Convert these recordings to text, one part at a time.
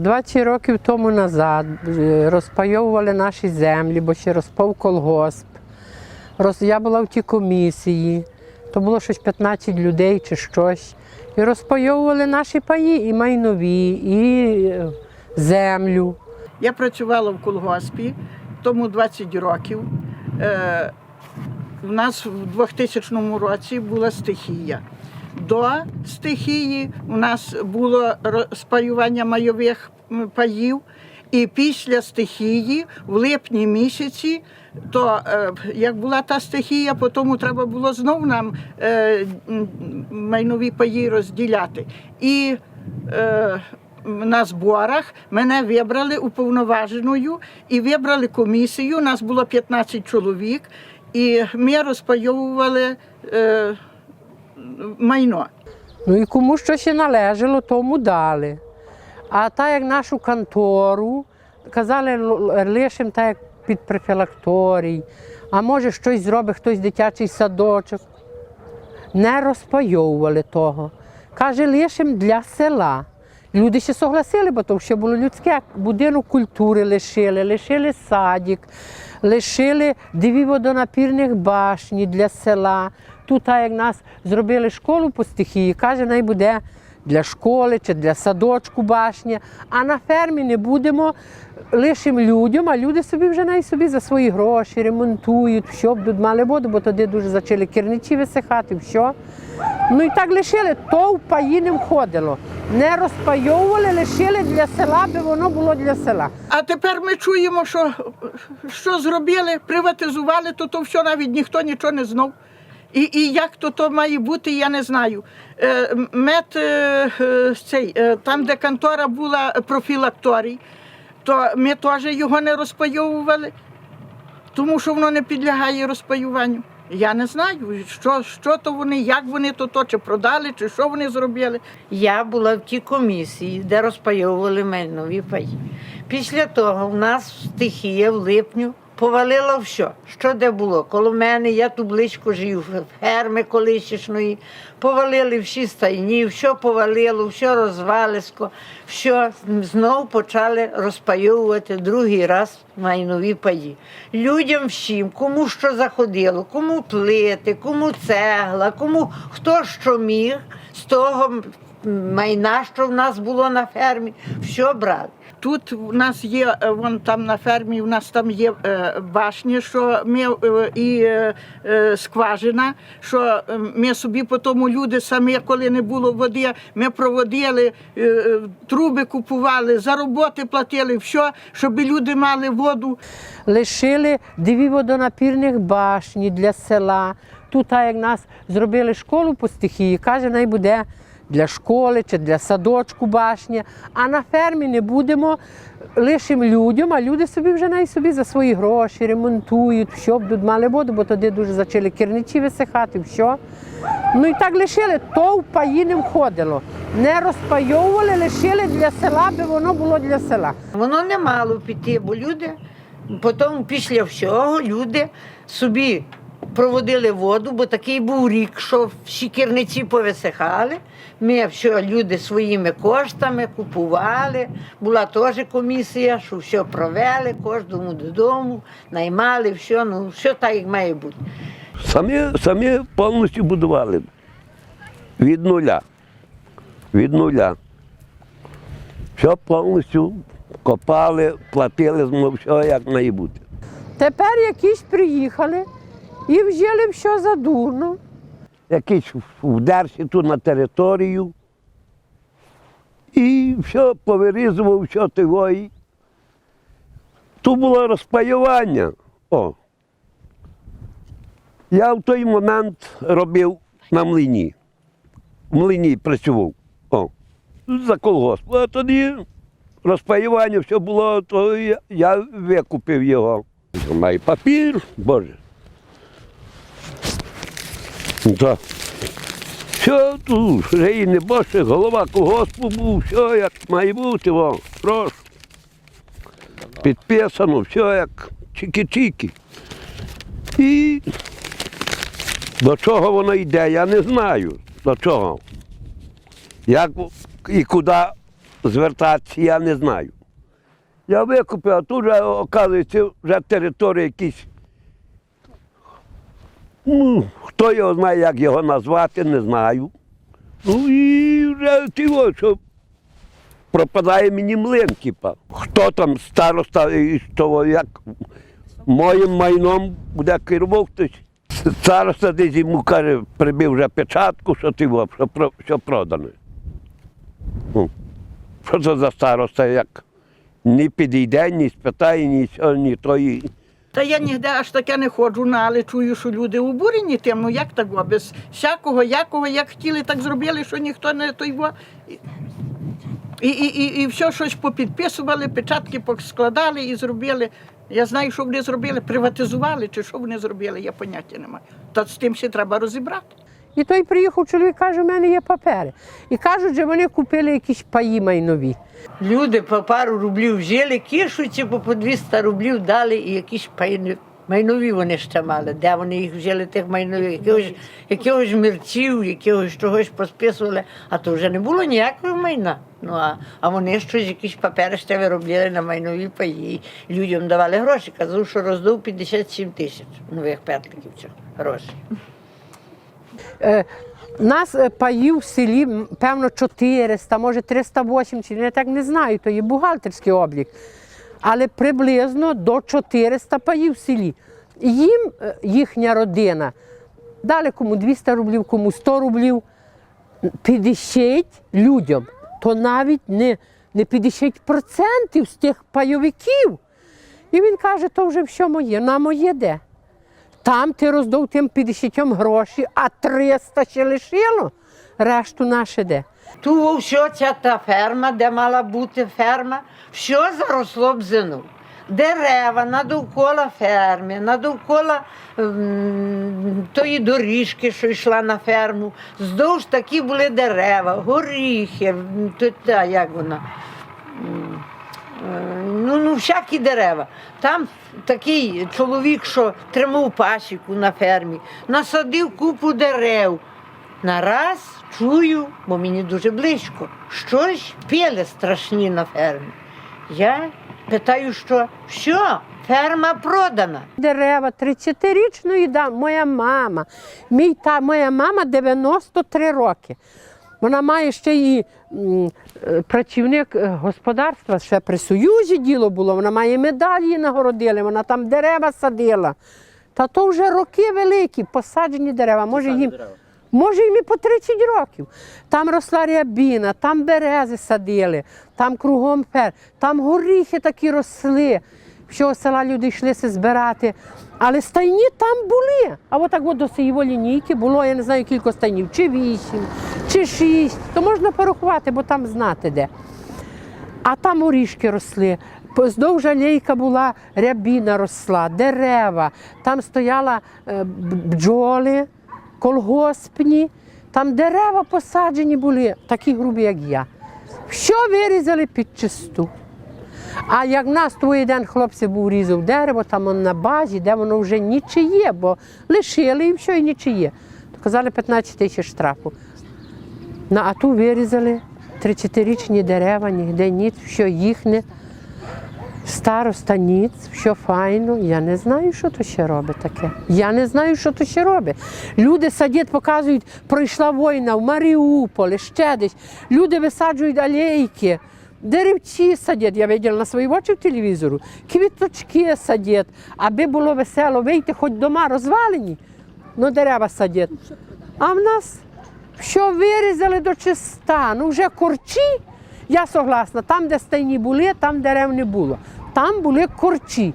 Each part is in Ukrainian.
20 років тому назад е, розпайовували наші землі, бо ще розпав колгосп. Я була в тій комісії, то було щось 15 людей чи щось. І розпайовували наші паї, і майнові, і е, землю. Я працювала в колгоспі, тому 20 років. Е, у нас в 2000 році була стихія. До стихії у нас було ро- спаювання майових паїв. І після стихії, в липні місяці, то е, як була та стихія, потім треба було знов нам е, майнові паї розділяти. І е, на зборах мене вибрали уповноваженою і вибрали комісію. У Нас було 15 чоловік, і ми розпайовували майно. Ну і кому що ще належало, тому дали. А так як нашу контору, казали, л- л- лишимо так як під префілакторій, а може щось зробить хтось дитячий садочок. Не розпайовували того. Каже, лишимо для села. Люди ще согласили, бо то ще було людське. Будинок культури лишили, лишили садик, лишили дві водонапірних башні для села. Тут, так як нас зробили школу по стихії, каже, най буде для школи чи для садочку башня. А на фермі не будемо лишимо людям, а люди собі вже най собі за свої гроші ремонтують, що будуть мали воду, бо тоді дуже почали керничі висихати, все. Ну і так лишили, то в паї не. Не розпайовували, лишили для села, би воно було для села. А тепер ми чуємо, що, що зробили, приватизували, то то все навіть ніхто нічого не знав. І, і як то, то має бути, я не знаю. Е, мед е, е, цей, там, де контора була профілакторій, то ми теж його не розпайовували, тому що воно не підлягає розпаюванню. Я не знаю, що, що то вони, як вони то, то чи продали, чи що вони зробили. Я була в тій комісії, де розпайовували майнові паї. Після того в нас стихія в липню повалила все. Що де було? Коло мене, я тут близько жив, ферми колишньої, повалили всі стайні, все повалило, все розвалисько, все знов почали розпайовувати другий раз майнові паї. Людям всім, кому що заходило, кому плити, кому цегла, кому хто що міг з того майна, що в нас було на фермі, все брали. Тут у нас є е, вон там на фермі, у нас там є е, башні, що ми е, і скважина, що е, ми собі по тому люди самі, коли не було води, ми проводили, труби купували, за роботи платили, все, щоб люди мали воду. лишили дві водонапірних башні для села. Тут, як нас зробили школу по стихії, каже, най буде для школи чи для садочку башня. А на фермі не будемо лишимо людям, а люди собі вже най собі за свої гроші ремонтують, що будуть мали воду, бо тоді дуже почали керничі висихати, все. Ну і так лишили, то в паї не входило. Не розпайовували, лишили для села, би воно було для села. Воно не мало піти, бо люди потім після всього люди собі проводили воду, бо такий був рік, що всі керниці повисихали. Ми все, люди своїми коштами купували. Була теж комісія, що все провели, кожному додому, наймали, все, ну все так, як має бути. Самі, самі повністю будували. Від нуля. Від нуля. Все повністю копали, платили, все як має бути. Тепер якісь приїхали і взяли все задурно. Якийсь вдерся тут на територію. І все повирізував, все. І... Тут було розпаювання. О. Я в той момент робив на млині. В млині працював. О. За колгосп. А тоді розпаювання все було, то я, я викупив його. Має папір, Боже. Так. Все тут, вже і не більше, голова колгоспу був, все як має бути, о, прошу. Підписано, все як чики-чики. І до чого воно йде, я не знаю. До чого. Як і куди звертатися, я не знаю. Я викупив, а тут вже, оказується, вже територія якісь. Ну, хто його знає, як його назвати, не знаю. Ну і вже ті, що пропадає мені млин, типа. Хто там староста і що, як моїм майном буде керував. Староста десь йому каже, прибив вже печатку, що ти що, що продане. Ну, що це за староста, як ні підійде, ні спитає, ні ні тої. Та я ніде аж таке не ходжу, але чую, що люди обурені тим, ну як так, без всякого, якого, як хотіли, так зробили, що ніхто не той. Бо... І, і, і, і все щось попідписували, печатки поскладали і зробили. Я знаю, що вони зробили, приватизували чи що вони зробили, я поняття не маю. Та з тим ще треба розібрати. І той приїхав чоловік, каже, у мене є папери. І кажуть, що вони купили якісь паї майнові. Люди по пару рублів жили, кишуться, по по 200 рублів дали і якісь пайни- майнові вони ще мали. Де вони їх взяли, тих майнових, якихось, якихось мерців, якихось чогось посписували, а то вже не було ніякого майна. Ну, а, а вони щось, якісь папери ще виробляли на майнові паї. Людям давали гроші. Казав, що роздав 57 тисяч нових петликів цих грошей. Е, Нас е, паїв в селі, певно, 400, може 380, я так не знаю, то є бухгалтерський облік. Але приблизно до 400 паїв в селі. Їм е, їхня родина дали кому 200 рублів, кому 100 рублів. 50 людям, то навіть не, не 50% з тих пайовиків. І він каже, то вже все моє, на моє де? Там ти роздав тим 50 гроші, а 300 ще лишило, решту наше де. Ту все ця та ферма, де мала бути ферма, все заросло бзину. Дерева надовкола ферми, надовкола м, тої доріжки, що йшла на ферму. Здовж такі були дерева, горіхи, та, як вона. Е, Ну, ну, всякі дерева. Там такий чоловік, що тримав пасіку на фермі, насадив купу дерев. Нараз чую, бо мені дуже близько, щось піли страшні на фермі. Я питаю, що що, ферма продана. Дерева 30-річної да, моя мама. Мій та, моя мама 93 роки. Вона має ще і е, працівник е, господарства, ще при Союзі діло було. Вона має медаль її нагородили, вона там дерева садила. Та то вже роки великі, посаджені дерева. Може їм, може їм і по 30 років. Там росла рябіна, там берези садили, там кругом фер, там горіхи такі росли. Всього села люди йшлися збирати. Але стайні там були. А отак от до цієї лінійки було, я не знаю, кілька стайнів, чи вісім, чи шість. То можна порахувати, бо там знати де. А там орішки росли. Поздовж алейка була рябіна росла, дерева. Там стояла е, бджоли, колгоспні. Там дерева посаджені були, такі грубі, як я. Що вирізали під чисту. А як нас той день хлопці був різав дерево, там он на базі, де воно вже нічиє, бо лишили і все, і нічиє. То казали 15 тисяч штрафу. На ату вирізали 30-річні дерева, нігде ніц, що їхнє. Староста ніц, що файно. Я не знаю, що то ще робить таке. Я не знаю, що то ще робить. Люди садять, показують, пройшла війна в Маріуполі, ще десь. Люди висаджують алейки. Деревці садять, я бачила на свої очі в телевізору, квіточки садять, аби було весело, вийти хоч дома розвалені, ну дерева садять. А в нас що вирізали до чиста, ну вже корчі. Я согласна, там, де стайні були, там дерев не було. Там були корчі,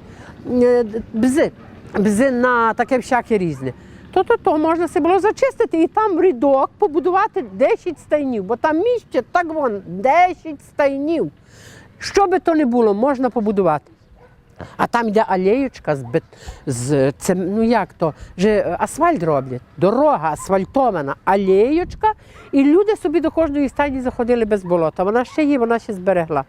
е, бзи, бзина, таке всяке різне. То то, то можна все було зачистити і там в рядок побудувати 10 стайнів, бо там місце так вон 10 стайнів. Що би то не було, можна побудувати. А там йде алеєчка з, бет... з цем... ну як то, вже е, асфальт роблять, дорога асфальтована, алеєчка, і люди собі до кожної стадії заходили без болота. Вона ще є, вона ще зберегла.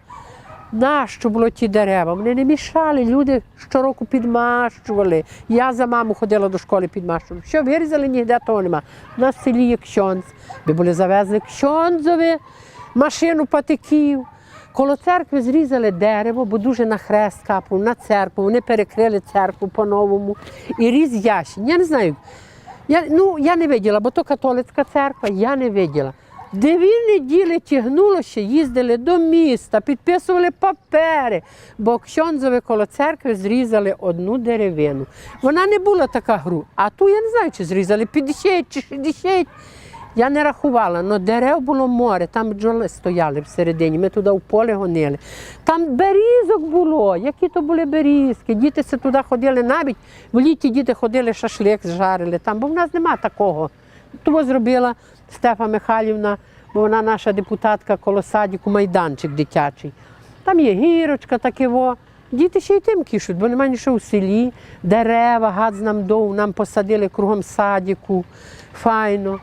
Нащо було ті дерева? Вони не мішали, люди щороку підмащували. Я за маму ходила до школи підмащувала. Що вирізали, ніде того нема. В селі є кщонз. Би були завезли кщонзові, машину патиків. Коло церкви зрізали дерево, бо дуже на хрест капав, на церкву. Вони перекрили церкву по-новому. І різ ящин. Я не знаю. Я, ну, я не виділа, бо то католицька церква, я не виділа. Дві неділі тягнуло ще, їздили до міста, підписували папери, бо ксьонзове коло церкви зрізали одну деревину. Вона не була така гру. А ту я не знаю, чи зрізали 50 чи 60. Я не рахувала, але дерев було море, там бджоли стояли всередині, ми туди в поле гонили. Там берізок було, які то були берізки. Діти туди ходили навіть, в літі діти ходили, шашлик жарили там, бо в нас нема такого. Того зробила Стефа Михайлівна, бо вона наша депутатка коло садіку, майданчик дитячий. Там є гірочка, таке во. Діти ще й тим кішуть, бо немає нічого в селі, дерева, гад нам дов, нам посадили кругом садіку, файно.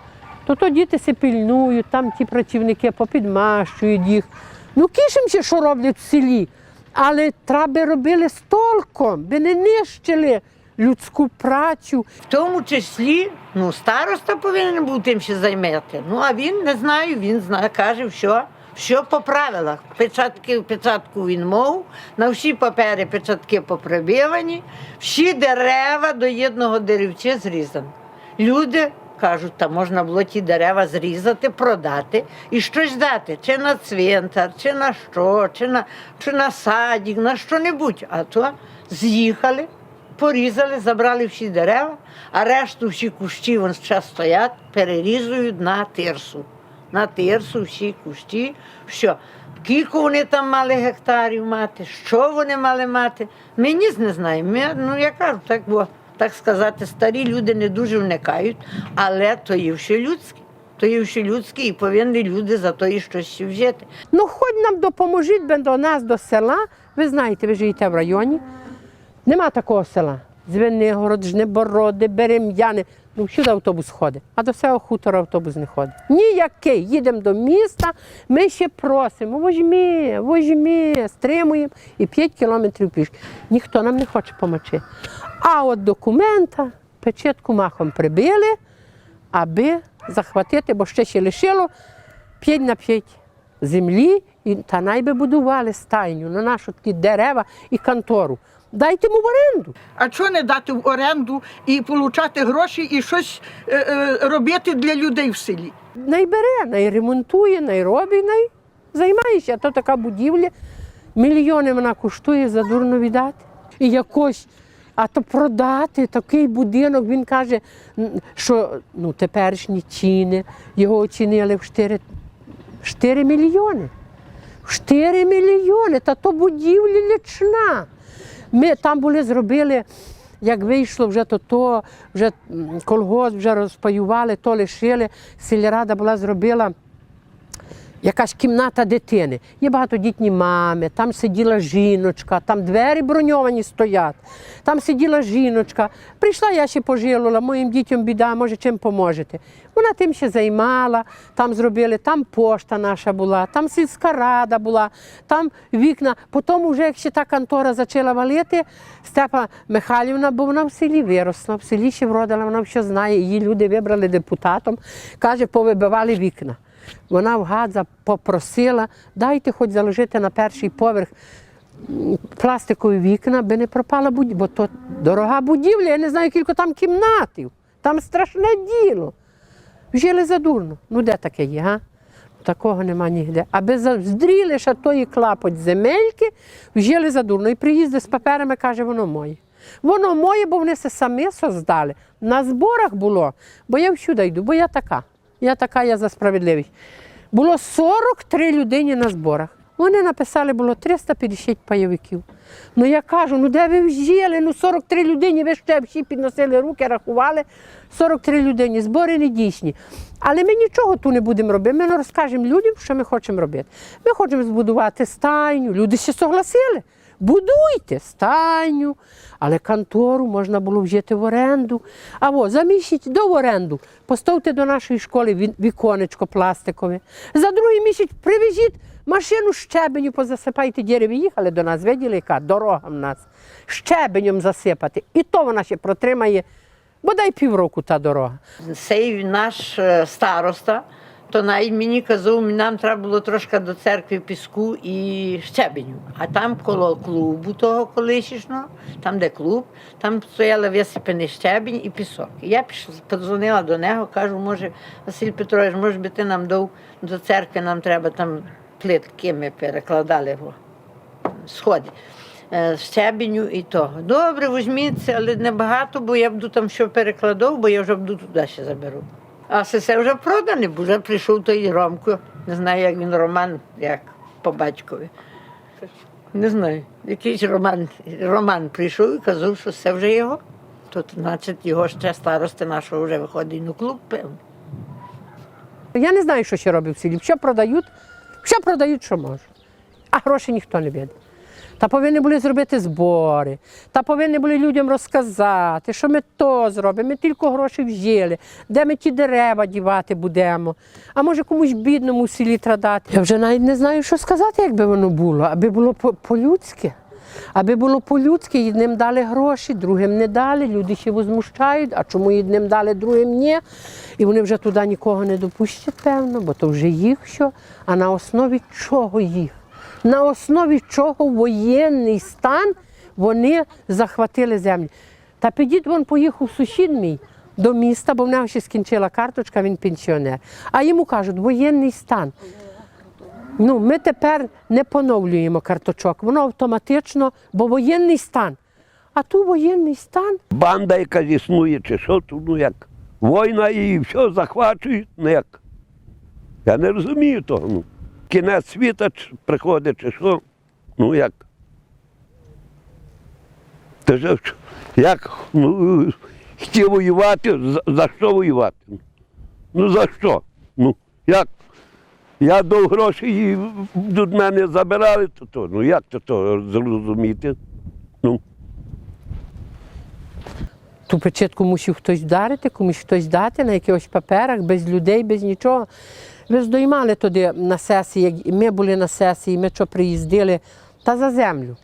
То то діти се пильнують, там ті працівники попідмащують їх. Ну, кішимося, що роблять в селі, але треба робили з толком, би не нищили людську працю. В тому числі, ну, староста повинен був тим ще займати. Ну, а він не знаю, він знає, каже, що, що по правилах. Печатки, печатку він мов, на всі папери печатки поприбивані, всі дерева до єдного деревця зрізані. Люди кажуть, та можна було ті дерева зрізати, продати і щось дати, чи на цвинтар, чи на що, чи на, чи на садик, на що-небудь. А то з'їхали, порізали, забрали всі дерева, а решту всі кущі вон ще стоять, перерізують на тирсу. На тирсу всі кущі. Що? Кілько вони там мали гектарів мати, що вони мали мати. Ми ніс не знаємо. Ми, ну я кажу, так, бо, так сказати, старі люди не дуже вникають, але то є ще людське. То є ще людське і повинні люди за то і щось взяти. Ну, хоч нам допоможіть до нас, до села. Ви знаєте, ви живете в районі. Нема такого села. Звенигород, Жнебороди, Берем'яни. Ну, всюди автобус ходить, а до всього хутора автобус не ходить. Ніякий. Їдемо до міста, ми ще просимо, возьми, возьми, стримуємо і 5 кілометрів пішки. Ніхто нам не хоче допомогти. А от документа, печетку махом прибили, аби захватити, бо ще ще лишило 5 на 5 землі, і та найби будували стайню на нашу такі дерева і контору. Дайте йому в оренду. А чого не дати в оренду і отримати гроші і щось е, е, робити для людей в селі? Най бере, най ремонтує, най займається. А то така будівля, мільйони вона коштує за дурно віддати. І якось, а то продати такий будинок, він каже, що ну, теперішні ціни його оцінили в 4, 4 мільйони. 4 мільйони, та то будівля лічна. Ми там були, зробили, як вийшло вже то, то вже колгосп вже розпаювали, то лишили. Сільрада була зробила якась кімната дитини. Є багатодітні мами, там сиділа жіночка, там двері броньовані стоять. Там сиділа жіночка. Прийшла, я ще пожилила, моїм дітям біда, може, чим поможете. Вона тим ще займала, там зробили, там пошта наша була, там сільська рада була, там вікна. Потім, вже як ще та контора почала валити, Степа Михайлівна, бо вона в селі виросла, в селі ще вродила, вона все знає, її люди вибрали депутатом, каже, повибивали вікна. Вона в Гадза попросила, дайте хоч заложити на перший поверх пластикові вікна, би не пропала будівля, бо то дорога будівля, я не знаю, кілько там кімнатів. Там страшне діло. Жили задурно. Ну де таке є, га? Такого нема ніде. Аби здріли ще тої клапоть земельки, вжили задурно. І приїзди з паперами, каже, воно моє. Воно моє, бо вони се самі создали. На зборах було, бо я всюди йду, бо я така. Я така, я за справедливість. Було 43 людини на зборах. Вони написали, було 350 пайовиків. Ну я кажу, ну де ви взяли? Ну 43 людині, ви ще всі підносили руки, рахували. 43 людині, збори не дійсні. Але ми нічого тут не будемо робити. Ми розкажемо людям, що ми хочемо робити. Ми хочемо збудувати стайню. Люди ще согласили. Будуйте стайню, але контору можна було взяти в оренду. Або заміщіть до в оренду, поставте до нашої школи віконечко пластикове. За другий місяць привезіть машину щебеню, позасипайте дерева. Їхали до нас, виділи, яка дорога в нас. Щебенем засипати. І то вона ще протримає бодай півроку та дорога. Цей наш е, староста то навіть мені казав, нам треба було трошки до церкви піску і щебеню. А там коло клубу того колишнього, там де клуб, там стояли висипаний щебінь і пісок. І я подзвонила до нього, кажу, може, Василь Петрович, може би ти нам дав до церкви, нам треба там плитки, ми перекладали його сходи. е, Щебеню і того. Добре, візьміться, але не багато, бо я буду там що перекладав, бо я вже буду туди ще заберу. А все це вже продане, бо вже прийшов той Ромко. Не знаю, як він Роман, як по батькові. Не знаю. Якийсь Роман, Роман прийшов і казав, що це вже його. Тут, значить, його ще старости нашого вже виходить на клуб, певно. Я не знаю, що ще роблять в селі. Що продають, що продають, що можуть. А гроші ніхто не веде. Та повинні були зробити збори, та повинні були людям розказати, що ми то зробимо, ми тільки гроші взяли, де ми ті дерева дівати будемо. А може комусь бідному селі традати. Я вже навіть не знаю, що сказати, якби воно було, аби було по- по-людськи. Аби було по-людськи, одним дали гроші, другим не дали. Люди ще возмущають, а чому одним дали, другим ні. І вони вже туди нікого не допустять, певно, бо то вже їх що. А на основі чого їх? На основі чого воєнний стан вони захватили землю. Та підіть вон поїхав сусід мій до міста, бо в нього ще скінчила карточка, він пенсіонер. А йому кажуть, воєнний стан. Ну, ми тепер не поновлюємо карточок, воно автоматично, бо воєнний стан. А тут воєнний стан. Банда, яка існує, чи що тут, ну як. Війна і все захвачують, ну як. Я не розумію того. Ну. Кінець світа приходить, чи що. Ну як. Ти ж як ну, хотів воювати, за, за що воювати? Ну за що? Ну як? Я дав гроші від мене забирали, то, то ну як то, то зрозуміти? Ну. Ту печетку мусив хтось вдарити, комусь хтось дати на якихось паперах, без людей, без нічого. Ж туди на сесії, ми були на сесії, ми що приїздили, та за землю.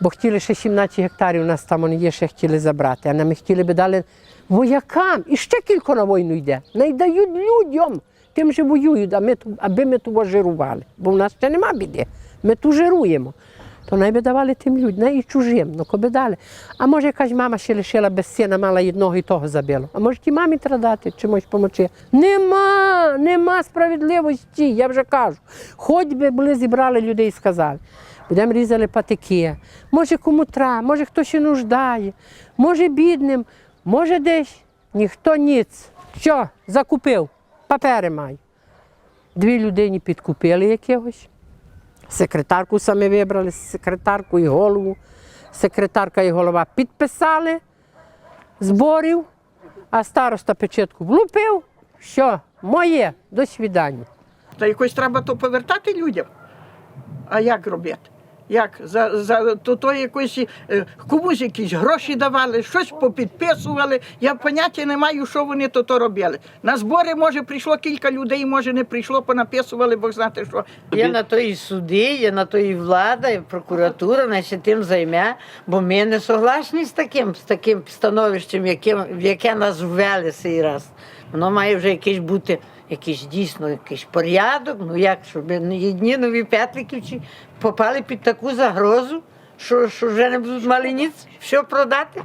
Бо хотіли ще 17 гектарів, у нас там вони є, ще хотіли забрати, а нам хотіли би дали воякам. І ще кілько на війну йде. Не дають людям, тим же воюють, аби ми тут жирували. Бо в нас ще нема біди. Ми тут жируємо. То най би давали тим людям, не і чужим, ну коби дали. А може якась мама ще лишила без сина, мала одного і того забило. А може ті мамі треба дати чимось помочи. Нема, нема справедливості, я вже кажу. Хоч би були зібрали людей і сказали. Будемо різали патики. Може кому тра, може хто ще нуждає, може бідним, може десь ніхто ніц. Що, закупив, папери маю. Дві людині підкупили якогось. Секретарку самі вибрали, секретарку і голову. Секретарка і голова підписали зборів, а староста печетку влупив. Що, моє, до свідання. Та якось треба то повертати людям. А як робити? Як? За, за то, то якось е, комусь якісь гроші давали, щось попідписували. Я поняття не маю, що вони то, то робили. На збори, може, прийшло кілька людей, може, не прийшло, понаписували, бо знати, що. Є на то і суди, є на то і влада, і прокуратура, значить тим займе, бо ми не согласні з таким, з таким становищем, яким, в яке нас ввели цей раз. Воно має вже якийсь бути, якийсь дійсно якийсь порядок, ну як, щоб не одні нові п'ятликівці попали під таку загрозу, що, що вже не будуть мали ніц, що продати.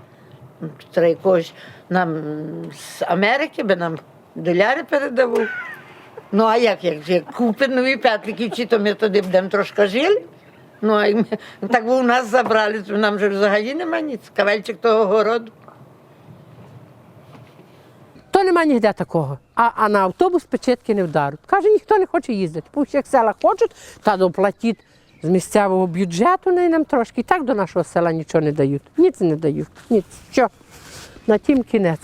Ну, Треба якогось нам з Америки би нам доляри передавав. Ну а як, як, як купить нові п'ятликівці, то ми туди будемо трошки жили. Ну, а ми, так би у нас забрали, то нам же взагалі нема ніц. Кавельчик того городу. То нема ніде такого. А, а на автобус печетки не вдаруть. Каже, ніхто не хоче їздити. По всіх селах хочуть, та доплатіть з місцевого бюджету не нам трошки. І так до нашого села нічого не дають. Ніц не дають. Ніц. Що? На тім кінець.